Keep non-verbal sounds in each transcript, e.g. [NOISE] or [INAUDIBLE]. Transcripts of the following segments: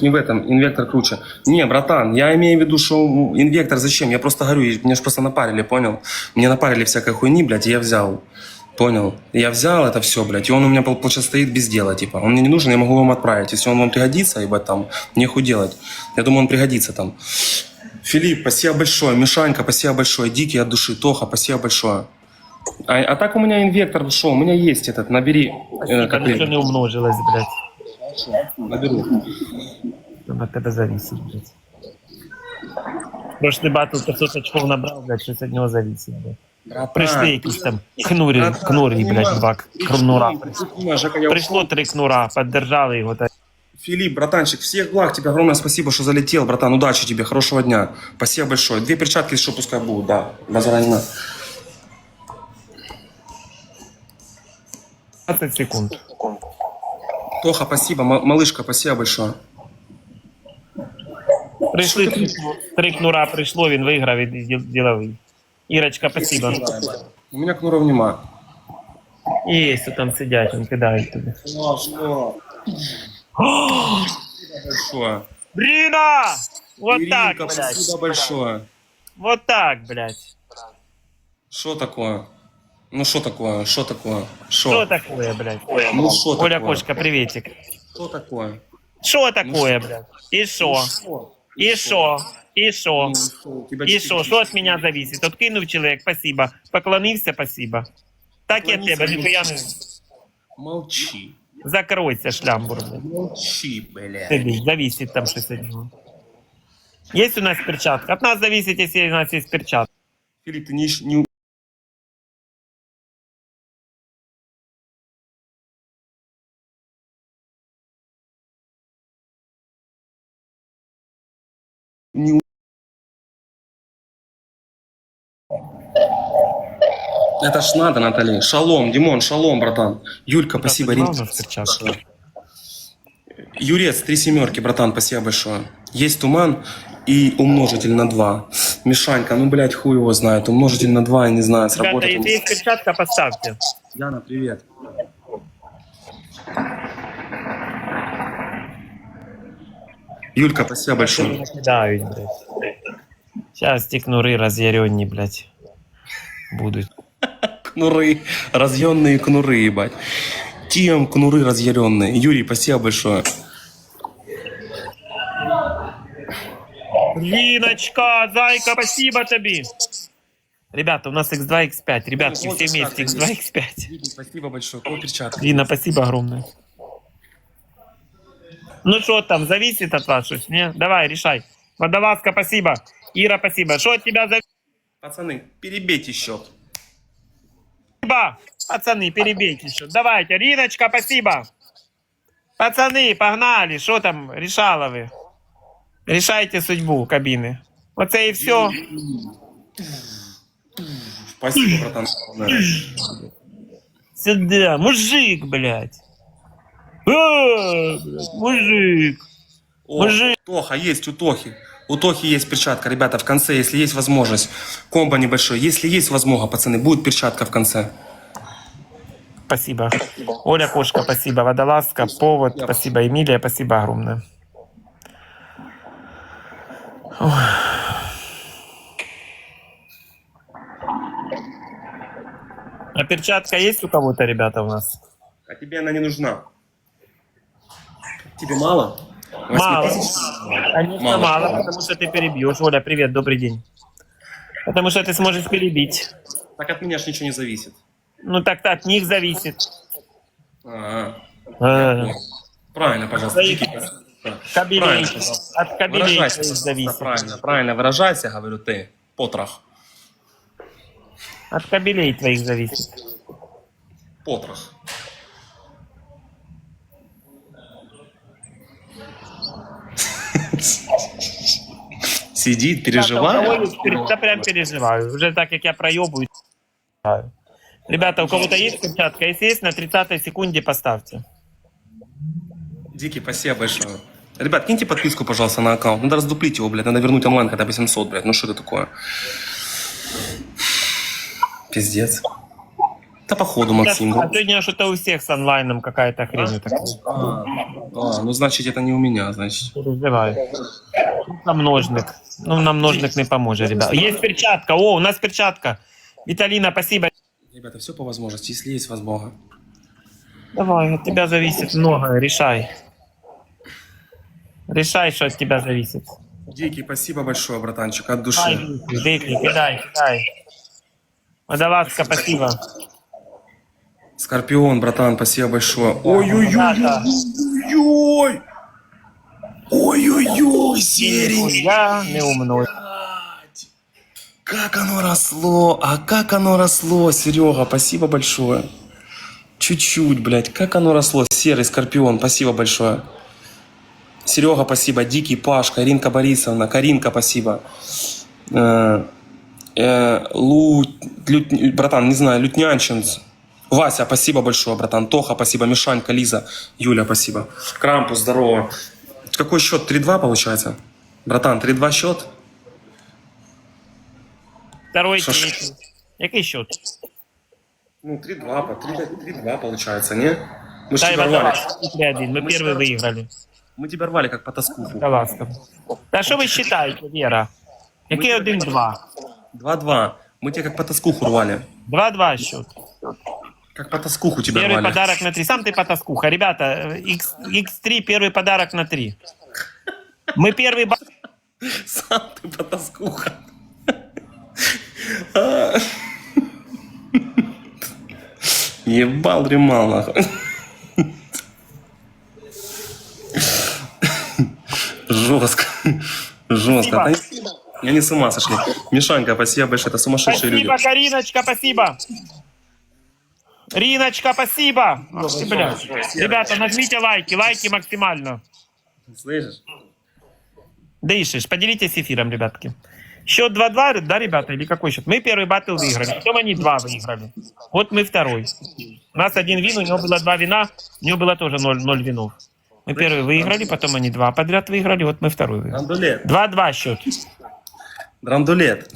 Не в этом, инвектор круче. Не, братан, я имею в виду, что инвектор зачем? Я просто говорю, меня же просто напарили, понял? Мне напарили всякой хуйни, блядь, и я взял. Понял? Я взял это все, блядь, и он у меня, пол- получается, стоит без дела, типа. Он мне не нужен, я могу вам отправить. Если он вам пригодится, ебать, там, нехуй делать. Я думаю, он пригодится там. Филипп, спасибо большое. Мишанька, спасибо большое. Дикий от души. Тоха, спасибо большое. А, а так у меня инвектор ушел. У меня есть этот, набери. э, как Нічого его? не умножилось, блядь. Наберу. Там от тебе зависит, блядь. Прошлый батл 500 очков набрав, блядь, щось від нього зависит, блядь. Братан, Прийшли якісь там кнурі, Братан, кнурі, ты блядь, понимаешь, два ты кнура. ж- ты понимаешь, Жека, я Прийшло ушел. три кнура, поддержали його, та Филипп, братанчик, всех благ тебе огромное спасибо, что залетел, братан. Удачи тебе, хорошего дня. Спасибо большое. Две перчатки еще пускай будут, да. Базара не надо. 20 секунд. Тоха, спасибо. М- малышка, спасибо большое. Прийшли три, три кнура, прийшло, він виграв і діл- діловий. Ірочка, спасибо. У меня кнуров нема. Є, що там сидять, він кидають тобі. Большое. Бріна! Вот Иринка, так, блядь. спасибо большое. Вот так, блядь. Что такое? Ну что такое? Что такое? Что Что? такое, блядь? Ну что Оля такое? Кошка, приветик. Что такое? Что такое, блядь? И что? И что? И что? Ну, что, у тебя И что? Что от меня зависит? Откинув человек, спасибо. Поклонився, спасибо. Так я тебе, ну, ніхуя не... Молчи. Закройся, шлямбур, блядь. Молчи, блядь. Сидиш, зависит там щось від нього. Есть у нас перчатка? От нас зависит, если у нас есть перчатка. Филипп, ты не, не, не Это ж надо, Натали. Шалом, Димон, шалом, братан. Юлька, спасибо. Перчатка? Юрец, три семерки, братан, спасибо большое. Есть туман и умножитель на два. Мишанька, ну, блядь, хуй его знает. Умножитель на два, я не знаю, Ребята, сработает. он. если есть перчатка, поставьте. Яна, привет. Юлька, спасибо большое. Накидають, блядь. Сейчас ті кнури роз'яренні, блядь, будуть. Кнуры, разъемные кнуры, ебать. Тем кнуры разъяренные. Юрий, спасибо большое. Линочка, зайка, спасибо тобі. Ребята, у нас X2, X5. Ребятки, Ну, все вот вместе так, X2, X5. Юрий, спасибо большое. Кого перчатки? Лина, спасибо огромное. Ну что там, зависит от вас не? Давай, решай. Водолазка, спасибо. Ира, спасибо. Что от тебя зависит? Пацаны, перебейте счет. Пацаны, перебейте еще. Давайте, Риночка, спасибо. Пацаны, погнали. Что там, решала ви? Решайте судьбу кабины. Оце і все. Спасибо, братан. Сюда, мужик, блядь. А, блядь, мужик. О, Мужик. Тоха, есть у Тохи. У Тохи есть перчатка. Ребята, в конце, если есть возможность, комбо небольшой. Если есть возможность, пацаны, будет перчатка в конце. Спасибо. Оля Кошка, спасибо. Водолазка, повод, спасибо. Эмилия, спасибо огромное. Ой. А перчатка есть у кого-то, ребята, у нас? А тебе она не нужна. Тебе мало? Мало. Конечно, Мало. мало, потому что ты перебьешь. Оля, привет, добрый день. Потому что ты сможешь перебить. Так от меня ж ничего не зависит. Ну так-то от них зависит. А, Э, правильно, пожалуйста. Кабелей. Правильно, пожалуйста. От кабелей зависит. правильно, правильно выражайся, говорю ты, потрох. От кабелей твоих зависит. Потрох. Сидит, переживает. Да прям переживаю. Уже так, как я проебываю. Ребята, у кого-то есть перчатка? Если есть, на 30 секунде поставьте. Дикий, спасибо большое. Ребят, киньте подписку, пожалуйста, на аккаунт. Надо раздуплить его, блядь. Надо вернуть онлайн хотя бы 700, блядь. Ну что это такое? Пиздец. Да походу, Максим. А сегодня что-то у всех с онлайном какая-то хрень такая. А, а, ну, значит, это не у меня, значит. Переживай. На множник. Ну, на множник не поможет, ребят. Есть перчатка. О, у нас перчатка. Виталина, спасибо. Ребята, все по возможности, если есть возможно. Давай, от тебя зависит много. Решай. Решай, что от тебя зависит. Дикий, спасибо большое, братанчик, от души. Дикий, кидай, кидай. Водолазка, спасибо. Скорпион, братан, спасибо большое. Ой-ой-ой. Ой-ой-ой, серенький. Я не умной. Как оно росло, а как оно росло, Серега, спасибо большое. Чуть-чуть, блядь, как оно росло, серый скорпион, спасибо большое. Серега, спасибо, Дикий, Пашка, Иринка Борисовна, Каринка, спасибо. Э, э, Лу, Лют- братан, не знаю, Лютнянченц. Вася, спасибо большое, братан. Тоха, спасибо. Мишанька, Лиза, Юля, спасибо. Крампус, здорово. Какой счет? 3-2 получается? Братан, 3-2 счет? Второй, Що ж? третий. Який счет? Ну, 3-2, по- 3-2 получается, не? Мы Дай тебя рвали. 3-1. Мы Мы первый с- выиграли. Мы тебя рвали как по тоскуху. Водолазка. Да что вы считаете, Вера? Який 1-2? 2-2. Мы тебя как по тоскуху рвали. 2-2 счет. Как по тоскуху тебя Первый рвали. подарок на 3. Сам ты потаскуха. Ребята, X, X3 первый подарок на 3. Мы первый... ба- Сам ты по тоскуха. А. Ебал, дремал, нахуй. Жестко. Жестко. Спасибо. Я не с ума сошли. Мишанька, спасибо большое. Это сумасшедшие люди. Спасибо, Кариночка, спасибо. Риночка, спасибо. Ах ты, блядь. Ребята, нажмите лайки, лайки максимально. Слышишь? Дышишь, поделитесь эфиром, ребятки. Счет 2-2, да, ребята, или какой счет? Мы первый батл выиграли, потом они два выиграли. Вот мы второй. У нас один вин, у него было два вина, у него было тоже ноль, ноль винов. Мы первый выиграли, потом они два подряд выиграли, вот мы второй выиграли. Драндулет. 2-2 счет. Драндулет.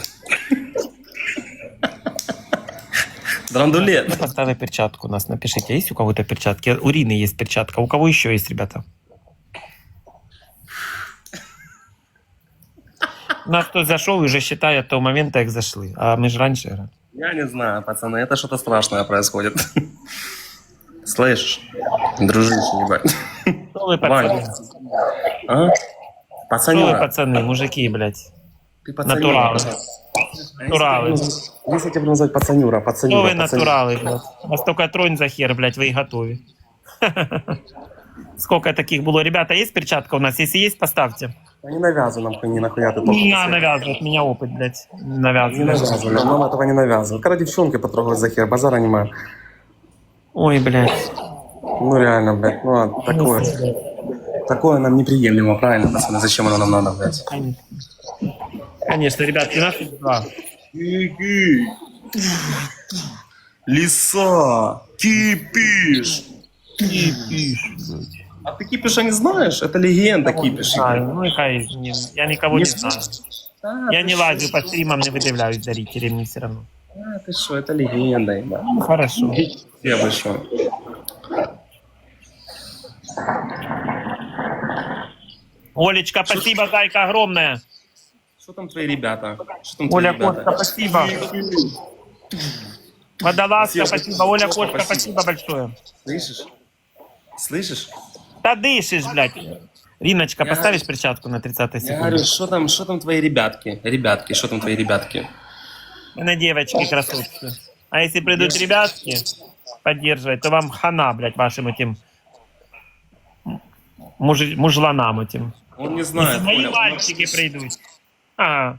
Драндулет. Поставили перчатку у нас, напишите, есть у кого-то перчатки? У Рины есть перчатка, у кого еще есть, ребята? Нас кто зашел, уже считает того момента, как зашли. А мы же раньше играли. Я не знаю, пацаны, это что-то страшное происходит. Слышишь? Дружище, ебать. Что вы, пацаны? А? Вы, Пацанюра. пацаны, мужики, блядь? Ты пацанюра. Натуралы. А Натуралы. Если тебя буду называть пацанюра, пацанюра, вы пацанюра. натуралы, блядь? У вас только тронь за хер, блядь, вы и готовы. [LAUGHS] Сколько таких было? Ребята, есть перчатка у нас? Если есть, поставьте. Да Не навязывай нам хуйни, нахуя ты Не только. надо навязывать, меня опыт, блядь. Не Не навязывай, нам нам этого не навязывай. Когда девчонки потрогают за хер, базара нема. Ой, блядь. Ну реально, блядь, ну а такое. Такое нам неприемлемо, правильно, пацаны? Зачем оно нам надо, блядь? Конечно. Ребят, 12 2. Лиса, кипиш. А ты кипиша не знаешь? Это легенда кипиш. Знаю, ну и хай, не- я никого не знаю. А, Я ты не шо? лазю по стримам, не выдавляюсь зрителей, мне все равно. А, ты что, это легенда, ебать. Ну, хорошо. Я большой. Олечка, спасибо, зайка, огромное. Что там твои ребята? Что там твои Оля ребята? Спасибо. Водолазка, Спасибо. спасибо. Оля Спасибо. Костка, спасибо большое. Слышишь? Слышишь? Да дышишь, блядь. Риночка, Я- поставишь перчатку на 30 Я говорю, секунду? что там, что там твои ребятки? Ребятки, что там твои ребятки? На девочки красотки. А если придут ребятки поддерживать, то вам хана, блядь, вашим этим мужи- мужланам этим. Он не знает. мои Оля, мальчики придут. А,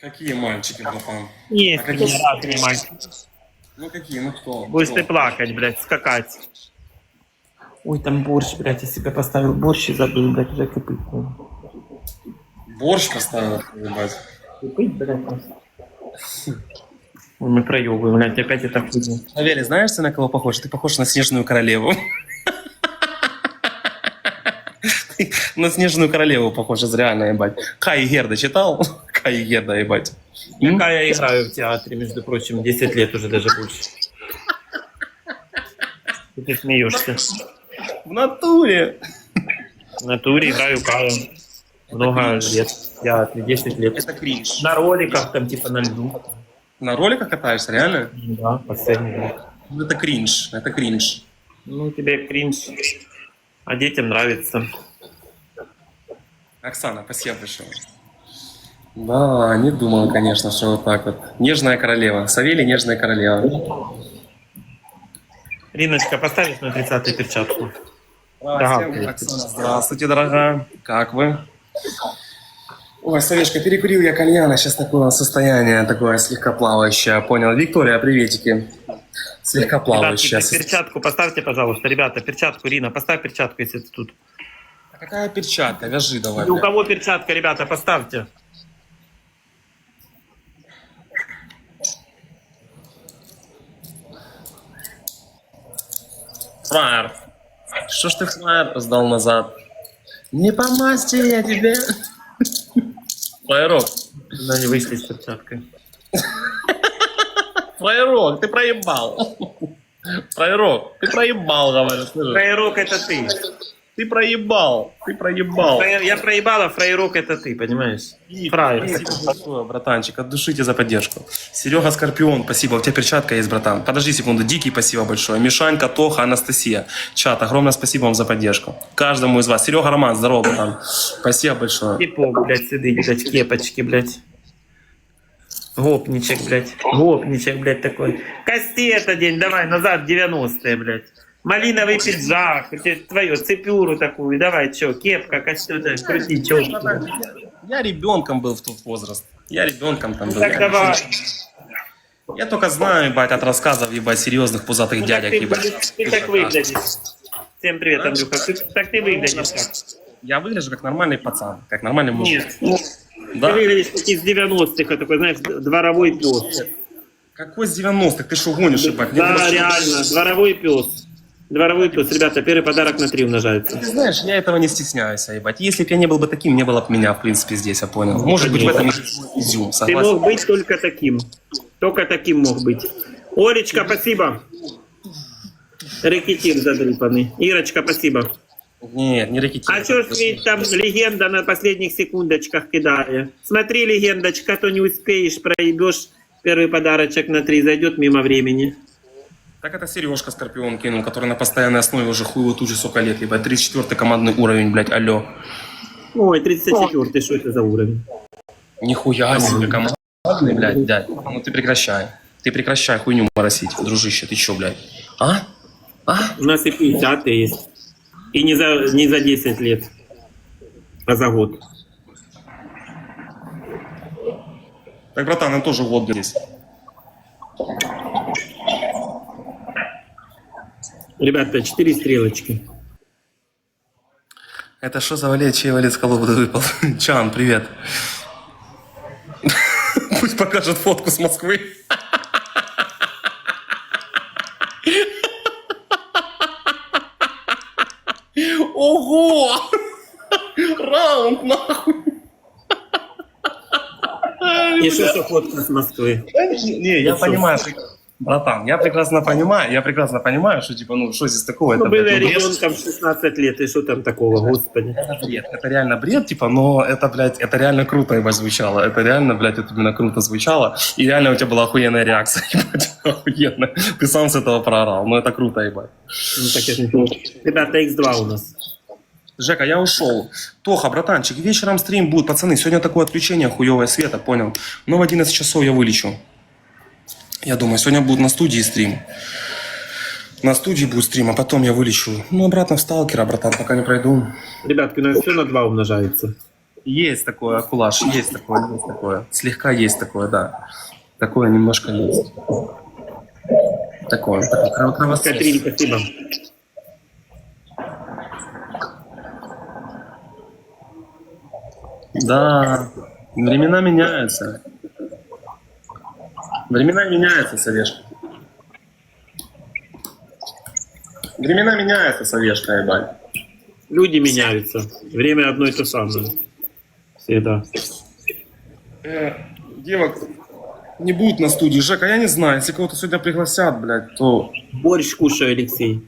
Какие мальчики, братан? есть А какие- разные мальчики. Ну какие, ну кто? Будешь Кто? ты плакать, блядь, скакать. Ой, там борщ, блядь, я себе поставил борщ и забыл, блядь, уже кипит. Борщ поставил, ебать. Кипит, блядь. Ой, мы проебываем, блядь, опять это хуйня. Савелий, знаешь, ты на кого похож? Ты похож на снежную королеву. Ты На снежную королеву похож, это реально, ебать. Кай Герда читал? [LAUGHS] Кай Герда, ебать. Какая я играю в театре, между прочим, 10 лет уже даже больше. Ты смеешься. В натуре. В натуре играю калом. Много лет. Я 10 лет. Это кринж. На роликах там типа на льду. На роликах катаешься, реально? Да, последний год. Ну, Это кринж, это кринж. Ну, тебе кринж. А детям нравится. Оксана, спасибо большое. Да, не думал, конечно, что вот так вот. Нежная королева. Савелий, нежная королева. Риночка, поставишь на 30 перчатку? Здравствуйте, Оксана, здравствуйте, дорогая. Как вы? Ой, Савешка, перекурил я кальяна, сейчас такое состояние, такое слегка плавающее, понял. Виктория, приветики. Слегка Ребятки, плавающее. перчатку поставьте, пожалуйста. Ребята, перчатку. Рина, поставь перчатку, если ты тут. Какая перчатка? Вяжи давай. У бля. кого перчатка, ребята, поставьте. Фраер. Что ж ты фраер сдал назад? Не по масти я тебе. Фраерок. Надо не вышли с перчаткой. [LAUGHS] Фраерок, ты проебал. Фраерок, ты проебал, говорю, слышишь? Фрейрок это ты. Ты проебал, ты проебал. Фрей- Я проебала, фрейрок это ты, понимаешь? Фраер. Спасибо большое, братанчик, от души тебе за поддержку. Серега Скорпион, спасибо, у тебя перчатка есть, братан. Подожди секунду, Дикий, спасибо большое. Мишанька, Тоха, Анастасия. Чат, огромное спасибо вам за поддержку. Каждому из вас. Серега Роман, здорово, братан. Спасибо большое. Типок, блядь, сидит, блядь, кепочки, блядь. Гопничек, блядь. Гопничек, блядь, такой. Кости это день, давай, назад, 90-е, блядь. Малиновый пиджак, твою цепюру такую, давай, чё, кепка, костюм, крути, чё. Я ребенком был в тот возраст. Я ребенком там был. Так давай. Я только знаю, ебать, от рассказов, ебать, серьезных пузатых Ну, дядек, ты, ебать. ты так выглядишь. Всем привет, Андрюха. Ты- так ты выглядишь как? Я выгляжу как нормальный пацан, как нормальный мужик. Нет. Да? Ты выглядишь как из 90-х, такой, знаешь, дворовой пес. Какой с 90-х? Ты что гонишь, ебать? Да, реально, дворовой пес. Дворовой пес. Ребята, первый подарок на три умножается. Ты знаешь, я этого не стесняюсь, а, ебать. Если бы я не был бы таким, не было бы меня, в принципе, здесь, я понял. Может быть, в этом и изюм, Ты согласен? мог быть только таким. Только таким мог быть. Олечка, спасибо. Рэкетир задрипанный. Ирочка, спасибо. Нет, не ракетир. А чё ж ведь там легенда на последних секундочках кидает? Смотри, легендочка, то не успеешь, проебешь. Первый подарочек на три зайдет мимо времени. Так это Сережка Скорпион кинул, который на постоянной основе уже хуево тучи сколько лет, ебать. 34-й командный уровень, блядь, алло. Ой, 34-й, что это за уровень? Нихуя себе, командный, блядь, дядь. Ну ты прекращай. Ты прекращай хуйню моросить, дружище, ты чё, блядь? А? А? У нас и 50 есть. И не за, не за 10 лет, а за год. Так, братан, он тоже год здесь. Ребята, 4 стрелочки. Это что за валет, чей валет с колоды выпал? [LAUGHS] Чан, привет. [LAUGHS] Пусть покажет фотку с Москвы. [LAUGHS] Ого! Раунд, нахуй! И что фотка с Москвы? Не, я понимаю, братан, я прекрасно понимаю, я прекрасно понимаю, что типа, ну, что здесь такого? Ну, Это, было блядь, ребенком 16 лет, и что там такого, господи. Это бред, это реально бред, типа, но это, блядь, это реально круто, ебать, звучало. Это реально, блядь, это именно круто звучало. И реально у тебя была охуенная реакция, [LAUGHS] ебать, охуенно. Ты сам с этого проорал, ну это круто, ебать. Ну, так это Ребята, X2 у нас. Жека, я ушел. Тоха, братанчик, вечером стрим будет, пацаны. Сегодня такое отключение хуевое света, понял? Но в 11 часов я вылечу. Я думаю, сегодня будет на студии стрим. На студии будет стрим, а потом я вылечу. Ну, обратно в сталкера, братан, пока не пройду. Ребятки, у нас все на 2 умножается. Есть такое, кулаш, есть такое, есть такое. Слегка есть такое, да. Такое немножко есть. Такое, такое крово- кровосос. Катрин, спасибо. Да, времена меняются. Времена меняются, Савешка. Времена меняются, Савешка, ебать. Люди меняются. Время одно и то самое. Всегда. Э, девок не будет на студии. Жека, я не знаю, если кого-то сегодня пригласят, блядь, то... Борщ кушаю, Алексей.